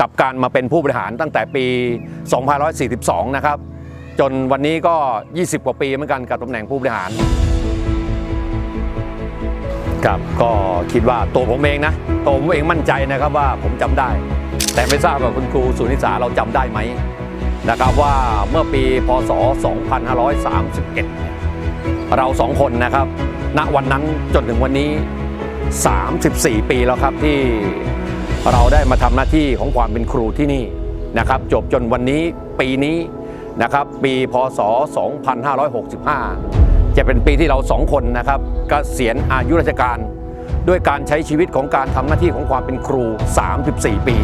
กับการมาเป็นผู้บริหารตั้งแต่ปี 2542 นะครับ จนวันนี้ก็ 20 กว่าปีเหมือนกันกับตำแหน่งผู้บริหารครับก็คิดว่าตัวผมเองนะตัวผมเองมั่นใจนะครับว่าผมจำได้ แต่ไม่ทราบว่าคุณครูสุนิสาเราจำได้ไหมนะครับว่าเมื่อปีพศ 2531 เราสองคนนะครับ ณวันนั้นจนถึงวันนี้ 34 ปีแล้วครับที่ เราได้มาทำหน้าที่ของความเป็นครูที่นี่นะครับจบจนวันนี้ปีนี้นะครับปีพศ 2565 จะเป็นปีที่เราสองคนนะครับกเกษียณอายุราชการ ด้วยการใช้ชีวิตของการทำหน้าที่ของความเป็นครู 34 ปี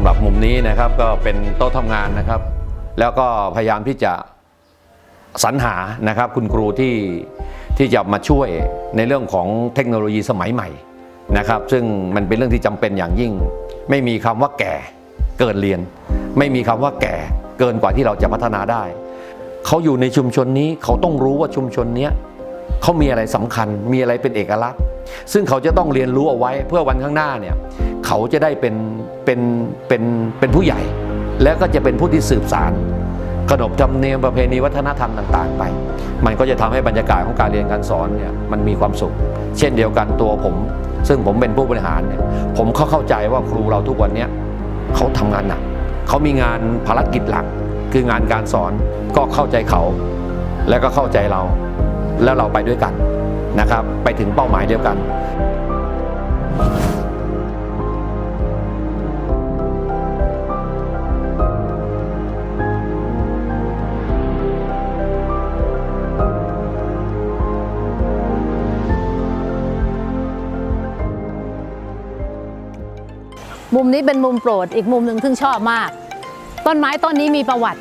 ำหรับมุมนี้นะครับก็เป็นโต๊ะทำงานนะครับ แล้วก็พยายามที่จะสรรหานะครับคุณครูที่ที่จะมาช่วยในเรื่องของเทคโนโลยีสมัยใหม่นะครับ ซึ่งมันเป็นเรื่องที่จำเป็นอย่างยิ่ง ไม่มีคำว่าแก่เกินเรียน ไม่มีคำว่าแก่เกินกว่าที่เราจะพัฒนาได้ เขาอยู่ในชุมชนนี้เขาต้องรู้ว่าชุมชนเนี้ย เขามีอะไรสำคัญ มีอะไรเป็นเอกลักษณ์ ซึ่งเขาจะต้องเรียนรู้เอาไว้เพื่อวันข้างหน้าเนี่ยเขาจะได้เป็นเป็นเป็นเป็นผู้ใหญ่ แล้วก็จะเป็นผู้ที่สืบสารขนบธรรมเนียมประเพณีวัฒนธรรมต่าง ๆ ไป มันก็จะทำให้บรรยากาศของการเรียนการสอนเนี่ยมันมีความสุข เช่นเดียวกันตัวผม ซึ่งผมเป็นผู้บริหารเนี่ยผมเขาเข้าใจว่าครูเราทุกวันเนี้ยเขาทำงานหนักเขามีงานภารกิจหลัก คืองานการสอนก็เข้าใจเขา แล้วก็เข้าใจเรา แล้วเราไปด้วยกันนะครับ ไปถึงเป้าหมายเดียวกันมุมนี้เป็นมุมโปรดอีกมุมหนึ่งซึ่งชอบมาก ต้นไม้ต้นนี้มีประวัติ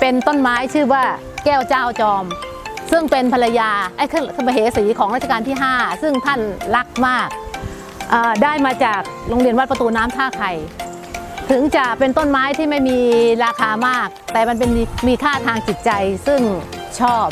เป็นต้นไม้ชื่อว่าแก้วเจ้าจอม ซึ่งเป็นภรรยาไอ้คือมเหสีของรัชกาลที่ 5 ซึ่งท่านรักมากได้มาจากโรงเรียนวัดประตูน้ำท่าไข่ถึงจะเป็นต้นไม้ที่ไม่มีราคามาก แต่มันเป็นมีค่าทางจิตใจซึ่งชอบ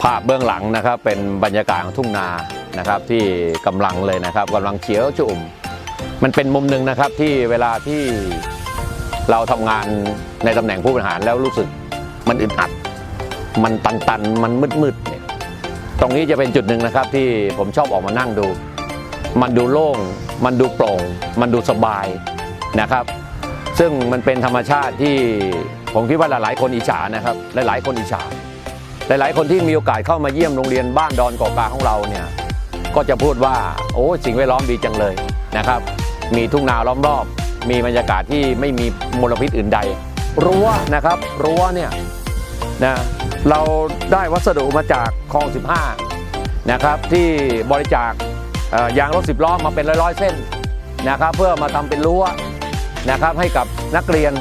ภาพเบื้องหลังนะครับเป็นบรรยากาศของทุ่งนา นะครับที่กำลังเลยนะครับกำลังเขียวชุ่มมันเป็นมุมหนึ่งนะครับที่เวลาที่เราทำงานในตำแหน่งผู้บริหารแล้วรู้สึกมันอึดอัด มันตันๆ มันมืดๆเนี่ยตรงนี้จะเป็นจุดหนึ่งนะครับที่ผมชอบออกมานั่งดู มันดูโล่ง มันดูโปร่ง มันดูสบายนะครับ ซึ่งมันเป็นธรรมชาติที่ผมคิดว่าหลายๆ คนอิจฉานะครับ หลายๆ คนอิจฉาหลายๆ คนที่มีโอกาสเข้ามาเยี่ยมโรงเรียนบ้านดอนกาะกาของเราเนี่ย ก็จะพูดว่าโอ้สิ่งแวดล้อมดีจังเลยนะครับ มีทุ่งนาล้อมรอบ มีบรรยากาศที่ไม่มีมลพิษอื่นใด รั้วนะครับรั้วเนี่ยนะเราได้วัสดุมาจากคลอง 15 นะครับ ที่บริจาคยางรถสิบล้อมาเป็นร้อยๆเส้นนะครับ เพื่อมาทำเป็นรั้วนะครับให้กับนักเรียน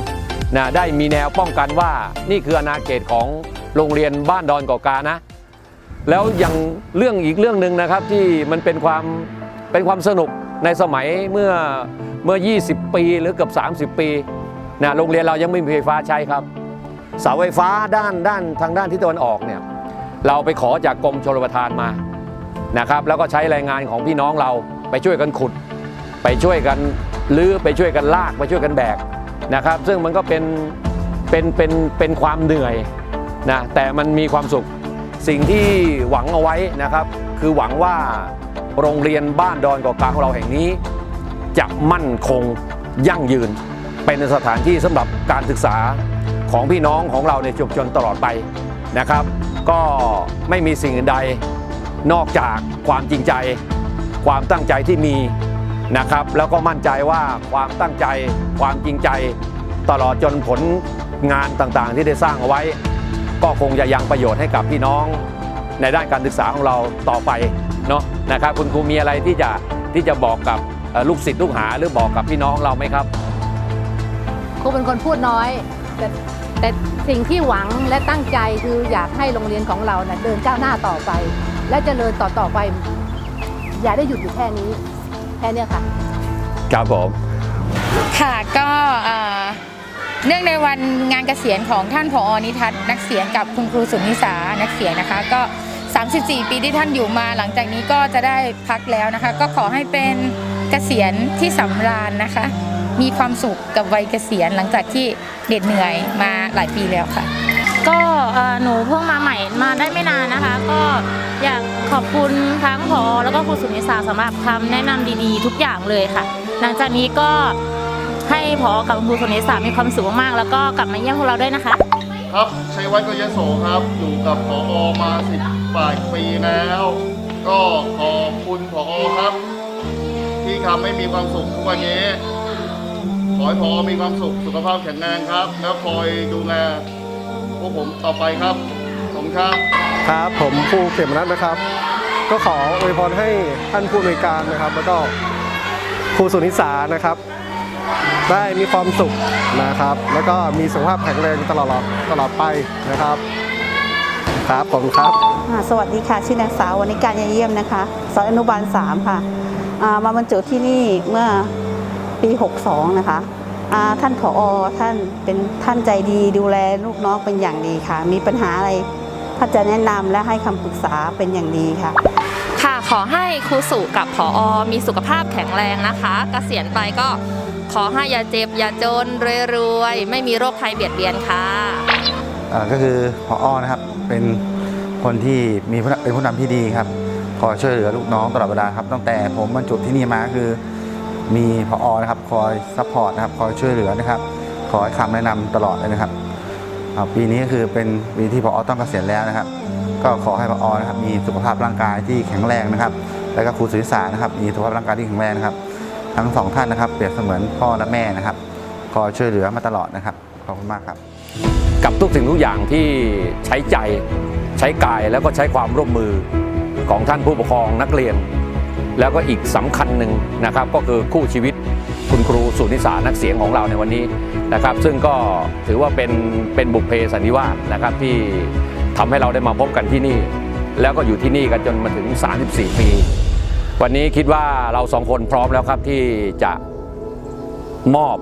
นะได้มีแนวป้องกันว่านี่คืออาณาเขตของโรงเรียนบ้านดอนกาะกานะ แล้วอย่างเรื่องอีกเรื่องหนึ่งนะครับที่มันเป็นความเป็นความสนุกในสมัยเมื่อเมื่อ 20 ปีหรือเกือบ30 ปีนะโรงเรียนเรายังไม่มีไฟฟ้าใช้ครับเสาไฟฟ้าด้านด้านทางด้านทิศตะวันออกเนี่ยเราไปขอจากกรมชลประทานมานะครับ แล้วก็ใช้แรงงานของพี่น้องเราไปช่วยกันขุด ไปช่วยกันลื้อไปช่วยกันลากไปช่วยกันแบกนะครับ ซึ่งมันก็เป็นเป็นเป็นเป็นความเหนื่อยนะแต่มันมีความสุข สิ่งที่หวังเอาไว้นะครับ คือหวังว่าโรงเรียนบ้านดอนกาะกลางของเราแห่งนี้ จะมั่นคงยั่งยืน เป็นสถานที่สำหรับการศึกษาของพี่น้องของเราในชุมชนตลอดไปนะครับ ก็ไม่มีสิ่งใดนอกจากความจริงใจ ความตั้งใจที่มีนะครับ แล้วก็มั่นใจว่าความตั้งใจ ความจริงใจ ตลอดจนผลงานต่างๆ ที่ได้สร้างเอาไว้ ก็คงจะยังประโยชน์ให้กับพี่น้องในด้านการศึกษาของเราต่อไปเนาะนะครับ คุณครูมีอะไรที่จะที่จะบอกกับเอ่อลูกศิษย์ลูกหาหรือบอกกับพี่น้องเราไหมครับครูเป็นคนพูดน้อย แต่แต่สิ่งที่หวังและตั้งใจคืออยากให้โรงเรียนของเรานะ่ะเดินก้าวหน้าต่อไป และเจริญต่อต่อไป อย่าได้หยุดอยู่แค่นี้ แค่เนี้ยค่ะครับผมค่ะก็ เนื่องในวันงานเกษียณของท่านผอนิทัศน์นักเสียงกับคุณครูสุนิสานักเสียงนะคะ ก็ 34 ปีที่ท่านอยู่มาหลังจากนี้ก็จะได้พักแล้วนะคะ ก็ขอให้เป็นเกษียณที่สำราญนะคะ มีความสุขกับวัยเกษียณหลังจากที่เหน็ดเหนื่อยมาหลายปีแล้วค่ะ ก็เอ่อหนูเพิ่งมาใหม่มาได้ไม่นานนะคะ ก็อยากขอบคุณทั้งพอแล้วก็ครูสุนิสาสำหรับคำแนะนำดีๆ ทุกอย่างเลยค่ะ หลังจากนี้ก็ ให้พอกับครูสุนิสามีความสุขมากๆ แล้วก็กลับมาเยี่ยมพวกเราด้วยนะคะ ครับชัยวัฒน์กยโสครับ อยู่กับพอมาสิบปลายปีแล้ว ก็ขอบคุณพอครับ ที่ทำให้มีความสุขทุกวันนี้ ขอให้พอมีความสุขสุขภาพแข็งแรงครับ แล้วคอยดูแลพวกผมต่อไปครับผมครับครับผมครูเขมนัทนะครับ ก็ขออวยพรให้ท่านผู้อำนวยการนะครับ แล้วก็ครูสุนิสานะครับ ได้มีความสุขนะครับ แล้วก็มีสุขภาพแข็งแรงตลอดตลอดไปนะครับ ครับผมครับอ่าสวัสดีค่ะชื่อนางสาววรรณิการยายเยี่ยมนะคะสอนอนุบาล 3 ค่ะอ่ามาบรรจุที่นี่เมื่อปี 62 นะคะอ่าท่านผอท่านเป็นท่านใจดีดูแลลูกน้องเป็นอย่างดีค่ะ มีปัญหาอะไรท่านจะแนะนำและให้คำปรึกษาเป็นอย่างดีค่ะ ค่ะขอให้ครูสุกับผออมีสุขภาพแข็งแรงนะคะกเกษียณไปก็ ขอให้อย่าเจ็บอย่าจนรวยๆ ไม่มีโรคภัยเบียดเบียนค่ะอ่าก็คือพออนะครับเป็นคนที่มีผู้นำเป็นผู้นำที่ดีครับคอยช่วยเหลือลูกน้องตลอดเวลาครับตั้งแต่ผมบรรจุที่นี่มาคือ มีพออนะครับคอยซัพพอร์ตนะครับคอยช่วยเหลือนะครับคอยคำแนะนำตลอดเลยนะครับอ่าปีนี้ก็คือเป็นปีที่พออต้องเกษียณแล้วนะครับ ก็ขอให้พออนะครับมีสุขภาพร่างกายที่แข็งแรงนะครับ แล้วก็ครูสุริสานะครับมีสุขภาพร่างกายที่แข็งแรงนะครับ ทั้งสองท่านนะครับ เปรียบเสมือนพ่อและแม่นะครับคอยช่วยเหลือมาตลอดนะครับขอบคุณมากครับกับทุกสิ่งทุกอย่างที่ใช้ใจใช้กายแล้วก็ใช้ความร่วมมือของท่านผู้ปกครองนักเรียน แล้วก็อีกสำคัญหนึ่งนะครับ ก็คือคู่ชีวิตคุณครูสุนิสานักเสียงของเราในวันนี้นะครับ ซึ่งก็ถือว่าเป็นเป็นบุพเพสันนิวาสนะครับที่ทำให้เราได้มาพบกันที่นี่ แล้วก็อยู่ที่นี่กันจนมาถึง 34 ปี วันนี้คิดว่าเราสองคนพร้อมแล้วครับที่จะมอบ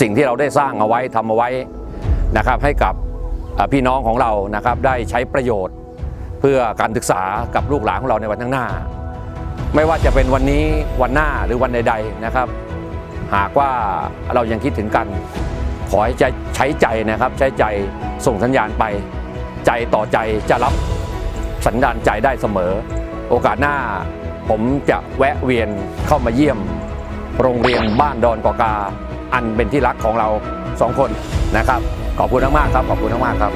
สิ่งที่เราได้สร้างเอาไว้ทำเอาไว้นะครับ ให้กับพี่น้องของเรานะครับ ได้ใช้ประโยชน์เพื่อการศึกษากับลูกหลานของเราในวันข้างหน้า ไม่ว่าจะเป็นวันนี้วันหน้าหรือวันใด ๆนะครับ หากว่าเรายังคิดถึงกัน ขอให้ใจใช้ใจนะครับ ใช้ใจส่งสัญญาณไป ใจต่อใจจะรับสัญญาณใจได้เสมอ โอกาสหน้า ผมจะแวะเวียนเข้ามาเยี่ยม โรงเรียนบ้านดอนกอกา อันเป็นที่รักของเราสองคนนะครับ ขอบคุณมากๆครับ ขอบคุณมากๆครับ